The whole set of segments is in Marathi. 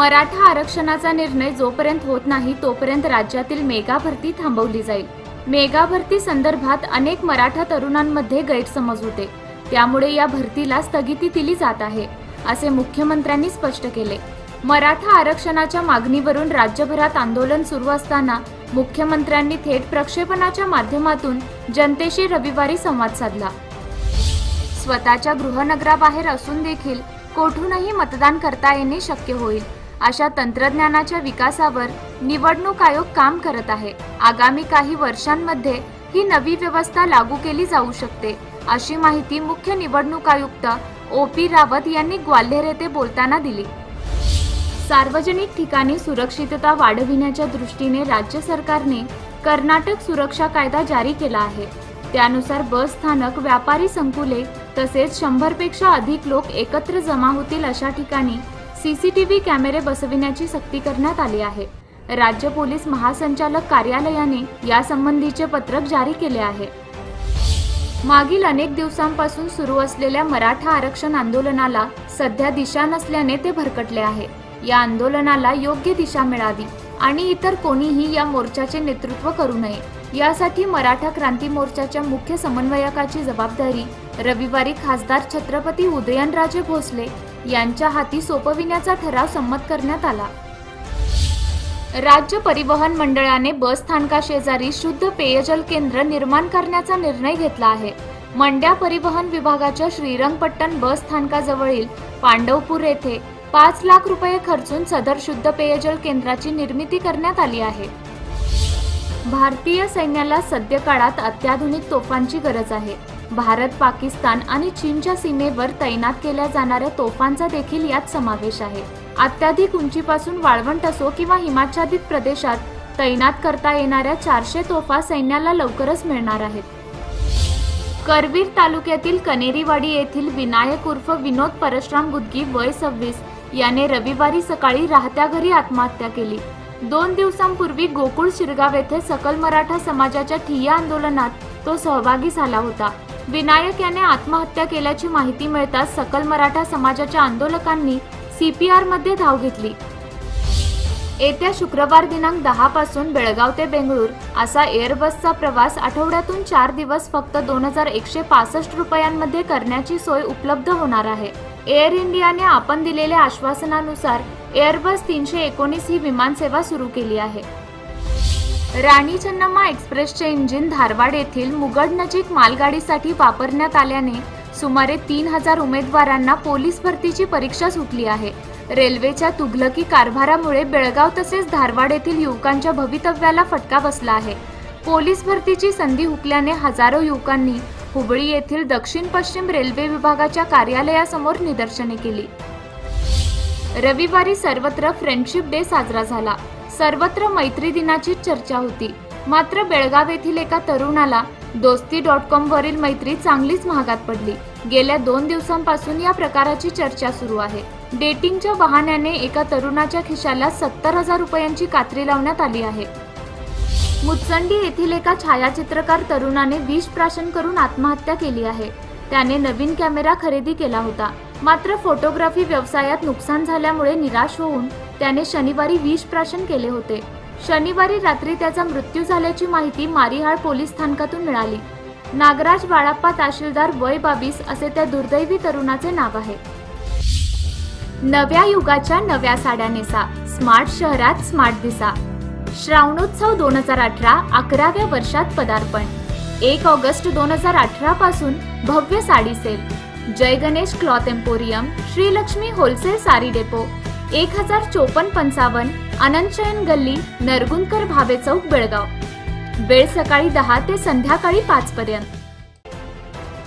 मराठा आरक्षणाचा निर्णय जोपर्यंत होत नाही तोपर्यंत राज्यातील मेगा भरती थांबवली जाईल. मेगा भरती संदर्भात अनेक मराठा तरुणांमध्ये गैरसमज होते. त्यामुळे या भरतीला स्थगिती दिली जात आहे असे मुख्यमंत्र्यांनी स्पष्ट केले. मराठा आरक्षणाच्या मागणीवरून राज्यभरात आंदोलन सुरू असताना मुख्यमंत्र्यांनी थेट प्रक्षेपणाच्या माध्यमातून जनतेशी रविवारी संवाद साधला. स्वतःच्या गृहनगराबाहेर असून देखील कोठूनही मतदान करता येणे शक्य होईल. अशा तंत्रज्ञानाच्या विकासावर निवडणूक आयोग काम करत आहे. आगामी काही वर्षांमध्ये ही नवी व्यवस्था लागू केली जाऊ शकते अशी माहिती मुख्य निवडणूक आयुक्त ओ पी रावत यांनी ग्वाल्हेर येथे बोलताना दिली. सार्वजनिक ठिकाणी सुरक्षितता वाढविण्याच्या दृष्टीने राज्य सरकारने कर्नाटक सुरक्षा कायदा जारी केला आहे. त्यानुसार बस स्थानक व्यापारी संकुले तसेच शंभरपेक्षा अधिक लोक एकत्र जमा होतील अशा ठिकाणी सीसीटीव्ही कॅमेरे बसविण्याची सक्ती करण्यात आली आहे. राज्य पोलीस महासंचालक कार्यालयाने यासंबंधीचे पत्रक जारी केले आहे. मागील अनेक दिवसांपासून सुरू असलेल्या मराठा आरक्षण आंदोलनाला सध्या दिशा नसल्याने ते भरकटले आहे. या आंदोलनाला योग्य दिशा मिळावी आणि इतर कोणीही या मोर्चाचे नेतृत्व करू नये. यासाठी मराठा क्रांती मोर्चाच्या मुख्य समन्वयकाची जबाबदारी रविवारी खासदार छत्रपती उदयनराजे भोसले यांच्या हाती सोपविण्याचा ठराव संमत करण्यात आला. राज्य परिवहन मंडळाने बस स्थानकाशेजारी शुद्ध पेयजल केंद्र निर्माण करण्याचा निर्णय घेतला आहे. मंड्या परिवहन विभागाच्या श्रीरंगपट्टण बस स्थानकाजवळील पांडवपूर येथे पाच लाख रुपये खर्चून सदर शुद्ध पेयजल केंद्राची निर्मिती करण्यात आली आहे. भारतीय सैन्याला सद्य काळात अत्याधुनिक तोफांची गरज आहे. भारत पाकिस्तान आणि चीनच्या सीमेवर तैनात केल्या जाणाऱ्या तोफांचा देखील यात समावेश आहे. अत्याधिक उंचीपासून वाळवंट असो किंवा हिमाच्छादित प्रदेशात तैनात करता येणाऱ्या चारशे तोफा सैन्याला लवकरच मिळणार आहेत. करवीर तालुक्यातील कनेरीवाडी येथील विनायक उर्फ विनोद परशुराम गुदगी वय सव्वीस याने रविवारी सकाळी राहत्या घरी आत्महत्या केली. दोन दिवसांपूर्वी गोकुळ शिरगाव येथे सकल मराठा समाजाच्या ठिय्या आंदोलनात तो सहभागी झाला होता. विनायक याने आत्महत्या केल्याची माहिती मिळताच सकल मराठा समाजाच्या आंदोलकांनी सी पी आरमध्ये धाव घेतली. येत्या शुक्रवार दिनांक दहा पासून बेळगाव ते बेंगळूर असा एअरबसचा प्रवास आठवड्यातून चार दिवस फक्त दोन हजार एकशे पासष्ट रुपयांमध्ये करण्याची सोय उपलब्ध होणार आहे. एअर इंडियाने आपण दिलेल्या आश्वासनानुसार एअरबस तीनशे एकोणीस ही विमानसेवा सुरू केली आहे. राणी चन्नम्मा एक्सप्रेसचे इंजिन धारवाड येथील मुगड नजीक मालगाडीसाठी वापरण्यात आल्याने सुमारे तीन हजार उमेदवारांना पोलीस भरतीची परीक्षा सुटली आहे. रेल्वेच्या तुघलकी कारभारामुळे बेळगाव तसेच धारवाड येथील युवकांच्या भवितव्याला फटका बसला आहे. पोलीस भरतीची संधी हुकल्याने हजारो युवकांनी हुबळी येथील दक्षिण पश्चिम रेल्वे विभागाच्या कार्यालयासमोर निदर्शने केली. रविवारी सर्वत्र फ्रेंडशिप डे साजरा झाला. सर्वत्र मैत्री दिनाची चर्चा होती. मात्र बेळगाव येथील एका तरुणाला दोस्ती डॉट कॉम वरील मैत्री चांगलीच महागात पडली. गेल्या दोन दिवसांपासून या प्रकाराची चर्चा सुरू आहे. डेटिंगच्या बहाण्याने एका तरुणाच्या खिशाला सत्तर हजार रुपयांची कात्री लावण्यात आली आहे. मुचंडी येथील एका छायाचित्रकार तरुणाने विष प्राशन करून आत्महत्या केली आहे. त्याने नवीन कॅमेरा खरेदी केला होता. मात्र फोटोग्राफी व्यवसायात नुकसान झाल्यामुळे निराश होऊन त्याने शनिवारी विष प्राशन केले होते. शनिवारी रात्री त्याचा मृत्यू झाल्याची माहिती मारिहाळ पोलीस स्थानकातून मिळाली. नागराज बाळाप्पा तहसीलदार वय बावीस असे त्या दुर्दैवी तरुणाचे नाव आहे. नव्या युगाच्या नव्या साड्या नेसा. स्मार्ट शहरात स्मार्ट दिसा. श्रावणोत्सव दोन हजार अठरा अकराव्या वर्षात पदार्पण. एक ऑगस्ट दोन हजार अठरा पासून भव्य साडी सेल. जय Ganesh cloth emporium Shrilakshmi wholesale sari depot एक हजार चोपन्न पंचावन्न अनंतशयन गल्ली नरगुंकर भावे चौक बेळगाव. वेळ सकाळी दहा ते संध्याकाळी पाच पर्यंत.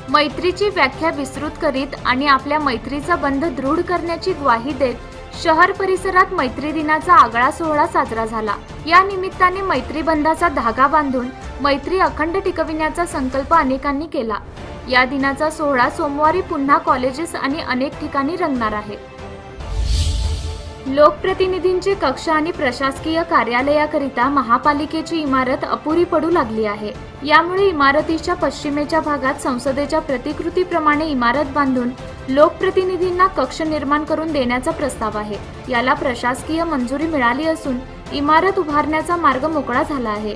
मैत्रीची व्याख्या विस्तृत करीत आणि आपल्या मैत्रीचा बंध दृढ करण्याची ग्वाही देत शहर परिसरात मैत्री दिनाचा आगळा सोहळा साजरा झाला. या निमित्ताने मैत्री बंधाचा धागा बांधून मैत्री अखंड टिकविण्याचा संकल्प अनेकांनी केला. या दिनाचा सोहळा सोमवारी पुन्हा कॉलेजेस आणि अनेक ठिकाणी रंगणार आहे. लोकप्रतिनिधींची कक्ष आणि प्रशासकीय कार्यालयाकरिता महापालिकेची इमारत अपुरी पडू लागली आहे. यामुळे इमारतीच्या पश्चिमेच्या भागात संसदेच्या प्रतिकृतीप्रमाणे इमारत बांधून लोकप्रतिनिधींना कक्ष निर्माण करून देण्याचा प्रस्ताव आहे. याला प्रशासकीय मंजुरी मिळाली असून इमारत उभारण्याचा मार्ग मोकळा झाला आहे.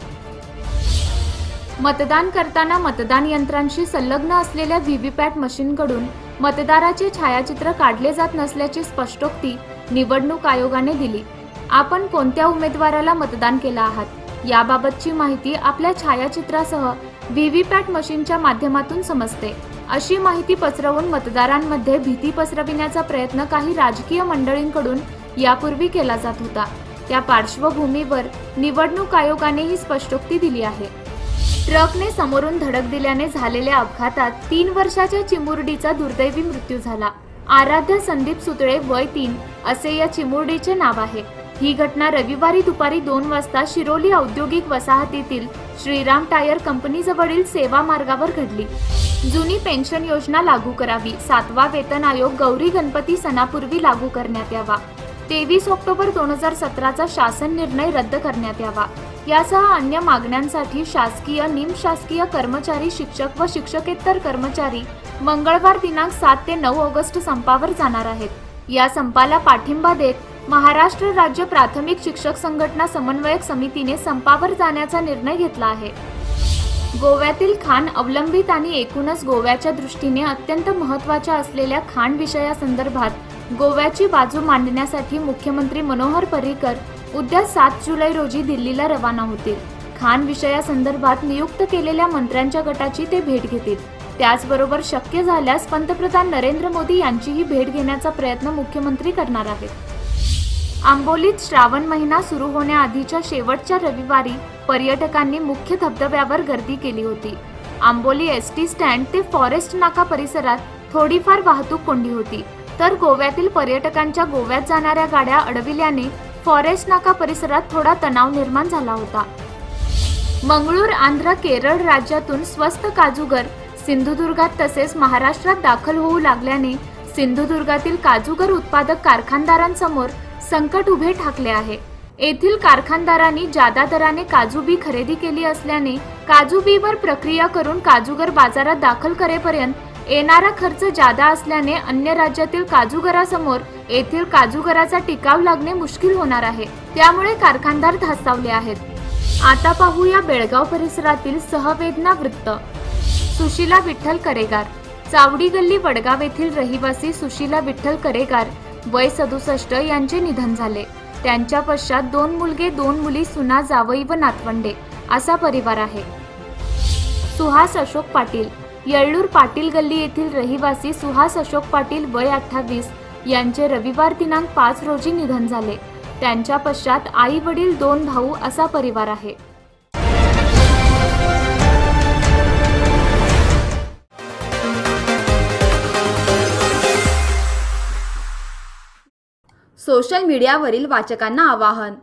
मतदान करताना मतदान यंत्रांशी संलग्न असलेल्या व्हीव्हीपॅट मशीनकडून मतदाराचे छायाचित्र काढले जात नसल्याची स्पष्टोक्ती निवडणूक आयोगाने दिली. आपण कोणत्या उमेदवाराला मतदान केलं आहात? याबाबतची माहिती आपल्या छायाचित्रासह व्हीव्हीपॅट मशीनच्या माध्यमातून समजते. अशी माहिती पसरवून मतदारांमध्ये भीती पसरविण्याचा प्रयत्न काही राजकीय मंडळींकडून यापूर्वी केला जात होता. त्या पार्श्वभूमीवर निवडणूक आयोगाने ही स्पष्टोक्ती दिली आहे. ट्रकने समोरून धडक दिल्याने झालेल्या अपघातात तीन वर्षाच्या चिमुरडीचा दुर्दैवी मृत्यू झाला. आराध्य संदीप सुतळे वय तीन असे या चिमुरडीचे नाव आहे. ही घटना रविवारी दुपारी दोन वाजता शिरोली औद्योगिक वसाहतीतील श्रीराम टायर कंपनीजवळील सेवा मार्गावर घडली. जुनी पेन्शन योजना लागू करावी सातवा वेतन आयोग गौरी गणपती सणापूर्वी लागू करण्यात यावा. तेवीस ऑक्टोबर दोन हजार सतराचा शासन निर्णय रद्द करण्यात यावा. यासह अन्य मागण्यांसाठी शासकीय निमशासकीय कर्मचारी शिक्षक व शिक्षकेतर कर्मचारी मंगळवार दिनांक सात ते नऊ ऑगस्ट संपावर जाणार आहेत. या संपाला पाठिंबा देत महाराष्ट्र राज्य प्राथमिक शिक्षक संघटना समन्वयक समितीने संपावर जाण्याचा निर्णय घेतला आहे. गोव्यातील खाण अवलंबित आणि एकूणच गोव्याच्या दृष्टीने अत्यंत महत्त्वाच्या असलेल्या खाण विषयासंदर्भात गोव्याची बाजू मांडण्यासाठी मुख्यमंत्री मनोहर पर्रिकर उद्या सात जुलै रोजी दिल्लीला रवाना होतील. खान विषयासंदर्भात नियुक्त केलेल्या मंत्र्यांच्या गटाची ते भेट घेतील. त्याचबरोबर शक्य झाल्यास पंतप्रधान नरेंद्र मोदी यांचीही भेट घेण्याचा प्रयत्न मुख्यमंत्री करणार आहेत. आंबोलीत श्रावण महिना सुरू होण्याआधीच्या शेवटच्या रविवारी पर्यटकांनी मुख्य धबधब्यावर गर्दी केली होती. आंबोली एस टी स्टँड ते फॉरेस्ट नाका परिसरात थोडीफार वाहतूक कोंडी होती. तर गोव्यातील पर्यटकांच्या गोव्यात जाणाऱ्या गाड्या अडविल्याने फॉरेस्ट नाका परिसरात थोडा तणाव निर्माण झाला होता. मंगळूर आंध्र केरळ राज्यातून स्वस्त काजूगर सिंधुदुर्गात तसेच महाराष्ट्रात दाखल होऊ लागल्याने सिंधुदुर्गातील काजूगर उत्पादक कारखानदारांसमोर संकट उभे ठाकले आहे. येथील कारखानदारांनी जादा दराने काजू बी खरेदी केली असल्याने काजू बीवर प्रक्रिया करून काजूगर बाजारात दाखल करेपर्यंत येणारा खर्च जादा असल्याने अन्य राज्यातील काजूगरासमोर येथील काजूगराचा टिकाव लागणे मुश्किल होणार आहे. त्यामुळे कारखानदार धास्तावले आहेत. आता पाहूया बेळगाव परिसरातील सहवेदना वृत्त. सुशीला विठ्ठल करेगार. चावडी गल्ली वडगाव येथील रहिवासी सुशीला विठ्ठल करेगार वय सदुसष्ट यांचे निधन झाले. त्यांच्या पश्चात दोन मुलगे दोन मुली सुना जावई व नातवंडे असा परिवार आहे. सुहास अशोक पाटील. येळ्ळूर पाटील गल्ली येथील रहिवासी सुहास अशोक पाटील वय अठ्ठावीस यांचे रविवार दिनांक पाच रोजी निधन झाले. त्यांच्या पश्चात आई वडील दोन भाऊ असा परिवार आहे. सोशल मीडियावरील वाचकांना आवाहन.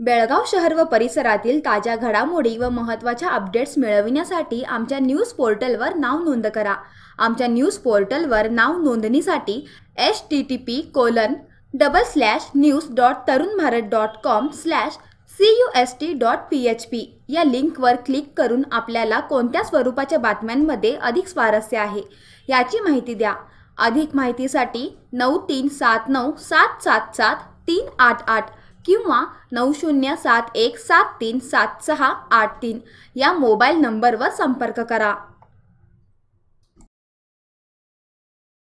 बेळगाव शहर व परिसरातील ताज्या घडामोडी व महत्त्वाच्या अपडेट्स मिळविण्यासाठी आमच्या न्यूज पोर्टलवर नाव नोंद करा. आमच्या न्यूज पोर्टलवर नाव नोंदणीसाठी H T T P colon double slash news dot Tarun Bharat dot com slash C U S T dot P H P या लिंकवर क्लिक करून आपल्याला कोणत्या स्वरूपाच्या बातम्यांमध्ये अधिक स्वारस्य आहे याची माहिती द्या. अधिक माहितीसाठी नऊ तीन सात नऊ सात सात सात तीन आठ आठ. किंवा नऊ शून्य सात एक सात तीन सात सहा आठ तीन या मोबाईल नंबरवर संपर्क करा.